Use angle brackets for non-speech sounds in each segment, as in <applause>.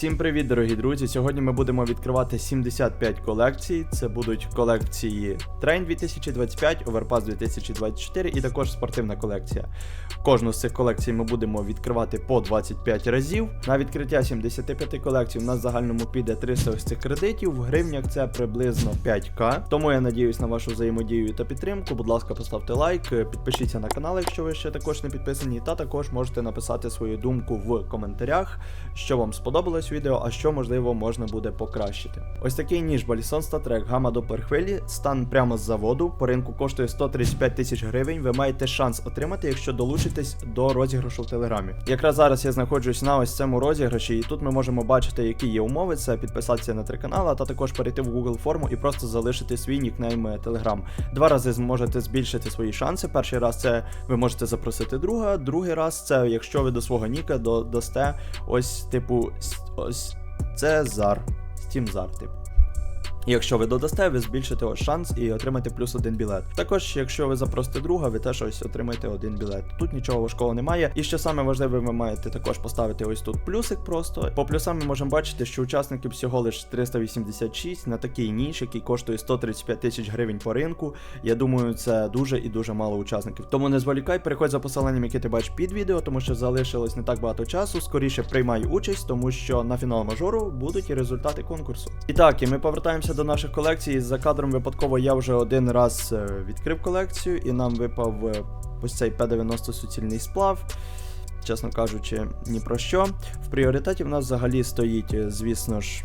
Всім привіт, дорогі друзі! Сьогодні ми будемо відкривати 75 колекцій. Це будуть колекції Train 2025, Overpass 2024 і також спортивна колекція. Кожну з цих колекцій ми будемо відкривати по 25 разів. На відкриття 75 колекцій у нас в загальному піде 300 ось цих кредитів. В гривнях це приблизно 5к. Тому я надіюсь на вашу взаємодію та підтримку. Будь ласка, поставте лайк, підпишіться на канал, якщо ви ще також не підписані, та також можете написати свою думку в коментарях, що вам сподобалось відео, а що можливо можна буде покращити. Ось такий ніж Балісон Статрек Гама до перхвилі, стан прямо з заводу. По ринку коштує 135 тисяч гривень. Ви маєте шанс отримати, якщо долучитесь до розіграшу в телеграмі. Якраз зараз я знаходжусь на ось цьому розіграші, і тут ми можемо бачити, які є умови. Це підписатися на три канали, та також перейти в Google форму і просто залишити свій нікнейм Telegram. Два рази зможете збільшити свої шанси. Перший раз це ви можете запросити друга, другий раз це якщо ви до свого ніка додасте ось типу ось це зар. Steam зар, типу. Якщо ви додасте, ви збільшите ось шанс і отримаєте плюс один білет. Також, якщо ви запросите друга, ви теж ось отримаєте один білет. Тут нічого важкого немає. І що саме важливе, ви маєте також поставити ось тут плюсик просто. По плюсам ми можемо бачити, що учасників всього лиш 386 на такий ніж, який коштує 135 тисяч гривень по ринку. Я думаю, це дуже і дуже мало учасників. Тому не зволікай, переходь за посиланням, яке ти бачиш під відео, тому що залишилось не так багато часу. Скоріше приймай участь, тому що на фінал мажору будуть і результати конкурсу. І так, і ми повертаємося до наших колекцій. За кадром випадково я вже один раз е, відкрив колекцію, і нам випав е, ось цей П-90 суцільний сплав. Чесно кажучи, ні про що. В пріоритеті в нас взагалі стоїть, е, звісно ж,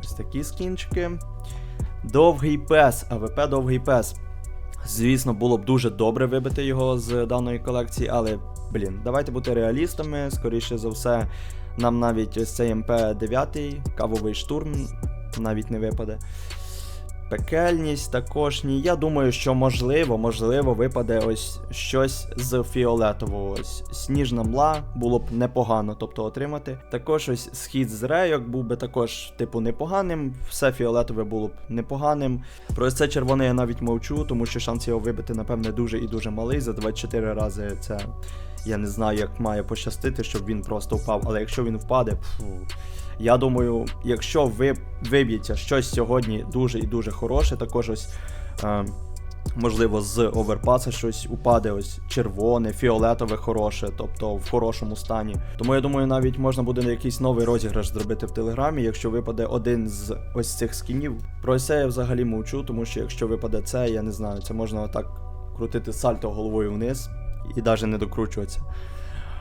ось такі скінчики. Довгий пес, АВП довгий пес. Звісно, було б дуже добре вибити його з даної колекції, але, блін, давайте бути реалістами. Скоріше за все, нам навіть ось цей МП-9, кавовий штурм, навіть не випаде. Пекельність також ні. Я думаю, що можливо, можливо, випаде ось щось з фіолетового. Ось сніжна мла було б непогано, тобто отримати. Також ось схід з рейок був би також, типу, непоганим. Все фіолетове було б непоганим. Про це червоне я навіть мовчу, тому що шанс його вибити, напевне, дуже і дуже малий. За 24 рази це. Я не знаю, як має пощастити, щоб він просто впав. Але якщо він впаде, фу. Я думаю, якщо ви виб'єте щось сьогодні дуже і дуже хороше, також ось. Е, Можливо, з оверпаса щось упаде, ось червоне, фіолетове хороше, тобто в хорошому стані. Тому я думаю, навіть можна буде якийсь новий розіграш зробити в телеграмі, якщо випаде один з ось цих скінів. Про це я взагалі мовчу, тому що якщо випаде це, я не знаю, це можна отак крутити сальто головою вниз і навіть не докручуватися.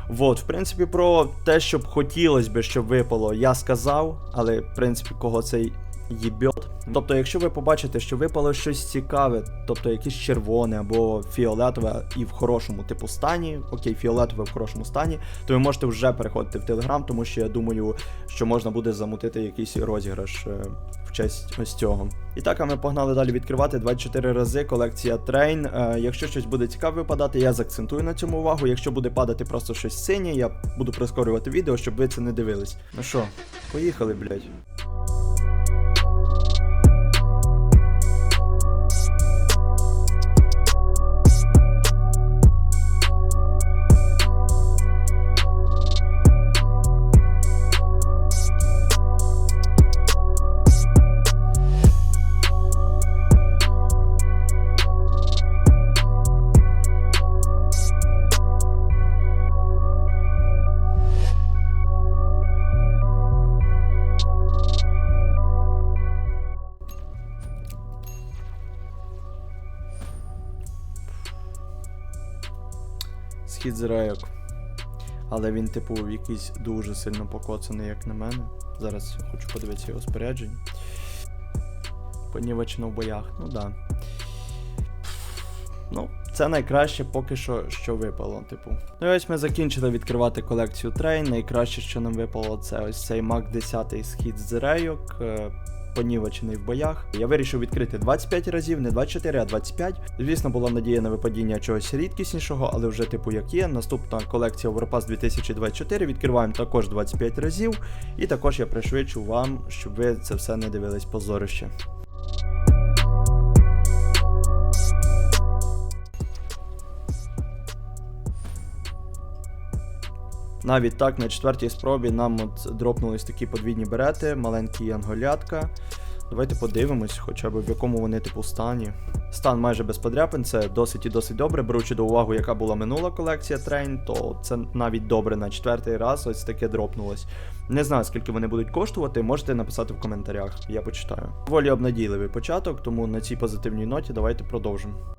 Вот, в принципі, про те, що хотілося б, щоб випало, я сказав, але в принципі, кого цей їбьот. Тобто, якщо ви побачите, що випало щось цікаве, тобто якесь червоне або фіолетове і в хорошому типу стані, окей, фіолетове в хорошому стані, то ви можете вже переходити в Телеграм, тому що я думаю, що можна буде замутити якийсь розіграш е, в честь ось цього. І так, а ми погнали далі відкривати 24 рази колекція. Е, якщо щось буде цікаве випадати, я заакцентую на цьому увагу. Якщо буде падати просто щось синє, я буду прискорювати відео, щоб ви це не дивились. Ну що, поїхали, блядь. Схід з рейок. Але він, типу, якийсь дуже сильно покоцаний, як на мене. Зараз хочу подивитися його спорядження. Понівечено в боях, ну да. Ну, це найкраще поки що, що випало, типу. Ну і ось ми закінчили відкривати колекцію Train. Найкраще, що нам випало, це ось цей Мак 10 схід з рейок. Понівечений в боях. Я вирішив відкрити 25 разів, не 24, а 25. Звісно, була надія на випадіння чогось рідкіснішого, але вже типу як є. Наступна колекція Overpass 2024 відкриваємо також 25 разів. І також я пришвидшу вам, щоб ви це все не дивились позорище. Навіть так, на четвертій спробі нам от дропнулись такі подвійні берети, маленькі янголятка. Давайте подивимось, хоча б в якому вони типу стані. Стан майже без подряпин, це досить і досить добре. Беручи до уваги, яка була минула колекція трейн, то це навіть добре на четвертий раз ось таке дропнулось. Не знаю, скільки вони будуть коштувати, можете написати в коментарях, я почитаю. Доволі обнадійливий початок, тому на цій позитивній ноті давайте продовжимо.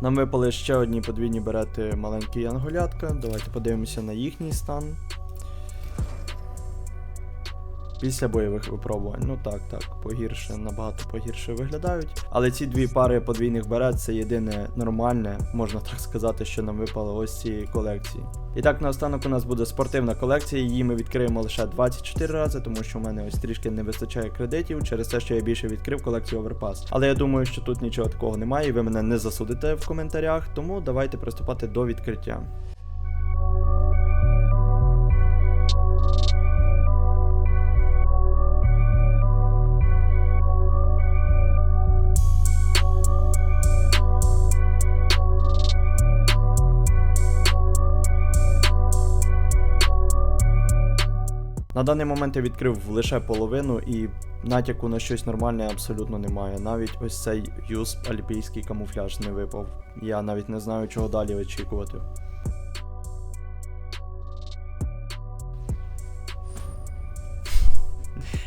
Нам випали ще одні подвійні берети маленькі янголятка. Давайте подивимося на їхній стан. Після бойових випробувань. Ну так, так, погірше, набагато погірше виглядають. Але ці дві пари подвійних берет це єдине нормальне, можна так сказати, що нам випало ось цієї колекції. І так, наостанок у нас буде спортивна колекція. Її ми відкриємо лише 24 рази, тому що в мене ось трішки не вистачає кредитів через те, що я більше відкрив колекцію Overpass. Але я думаю, що тут нічого такого немає, і ви мене не засудите в коментарях. Тому давайте приступати до відкриття. На даний момент я відкрив лише половину і натяку на щось нормальне абсолютно немає. Навіть ось цей юсп альпійський камуфляж не випав. Я навіть не знаю, чого далі очікувати.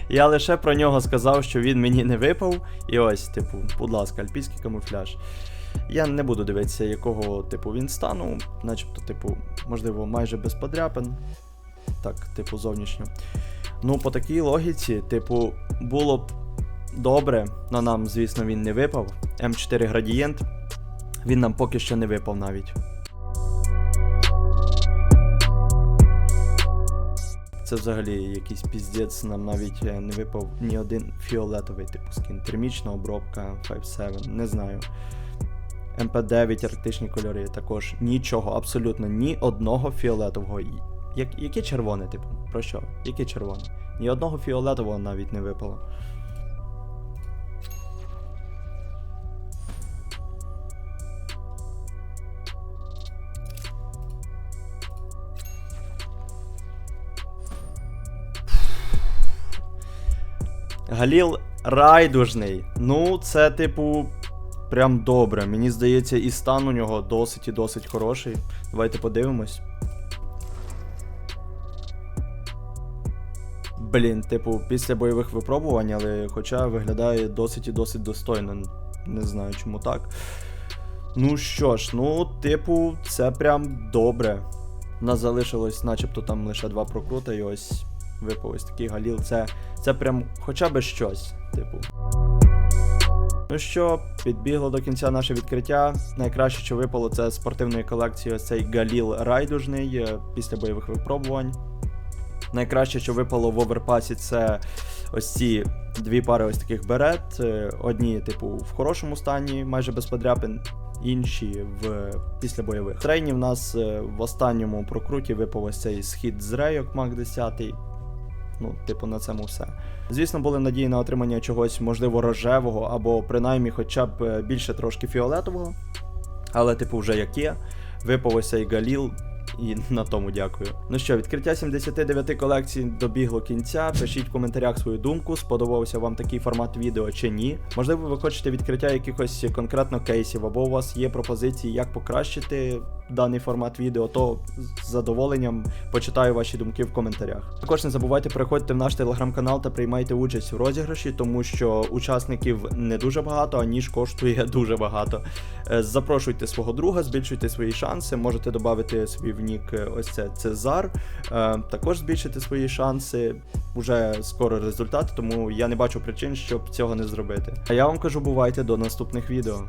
Я лише про нього сказав, що він мені не випав. І ось, типу, будь ласка, альпійський камуфляж. Я не буду дивитися, якого типу він стану, начебто, типу, можливо, майже без подряпин. Так, типу, зовнішньо. Ну, по такій логіці, типу, було б добре, но нам, звісно, він не випав. М4 градієнт, він нам поки що не випав навіть. Це взагалі якийсь піздець, нам навіть е, не випав ні один фіолетовий типу скін. Термічна обробка 5.7, не знаю. МП9, арктичні кольори, також нічого, абсолютно ні одного фіолетового. Як, яке червоне, типу? Про що? Яке червоне? Ні одного фіолетового навіть не випало. Галіл райдужний. Ну, це, типу, прям добре. Мені здається, і стан у нього досить і досить хороший. Давайте подивимось. Блін, типу, після бойових випробувань, але хоча виглядає досить і досить достойно. Не знаю, чому так. Ну що ж, ну, типу, це прям добре. У нас залишилось, начебто, там лише два прокрути, і ось випав ось такий галіл. Це, це прям хоча б щось, типу. Ну що, підбігло до кінця наше відкриття. Найкраще, що випало, це спортивної колекції ось цей галіл райдужний е, після бойових випробувань. Найкраще, що випало в оверпасі, це ось ці дві пари ось таких берет. Е, Одні, типу, в хорошому стані, майже без подряпин, інші в після бойових. Трейні в нас е, в останньому прокруті випав ось цей схід з рейок Мак 10. Ну, типу, на цьому все. Звісно, були надії на отримання чогось, можливо, рожевого, або принаймні хоча б е, більше трошки фіолетового. Але, типу, вже як є. Випав ось цей галіл, і на тому дякую. Ну що, відкриття 79 колекцій добігло кінця. Пишіть в коментарях свою думку, сподобався вам такий формат відео чи ні. Можливо, ви хочете відкриття якихось конкретно кейсів, або у вас є пропозиції, як покращити даний формат відео, то з задоволенням почитаю ваші думки в коментарях. Також не забувайте переходити в наш телеграм-канал та приймайте участь в розіграші, тому що учасників не дуже багато, а ніж коштує <laughs> дуже багато. Е, Запрошуйте свого друга, збільшуйте свої шанси, можете додати собі в нік е, ось це Цезар. Е, Також збільшити свої шанси. Уже скоро результат, тому я не бачу причин, щоб цього не зробити. А я вам кажу, бувайте до наступних відео.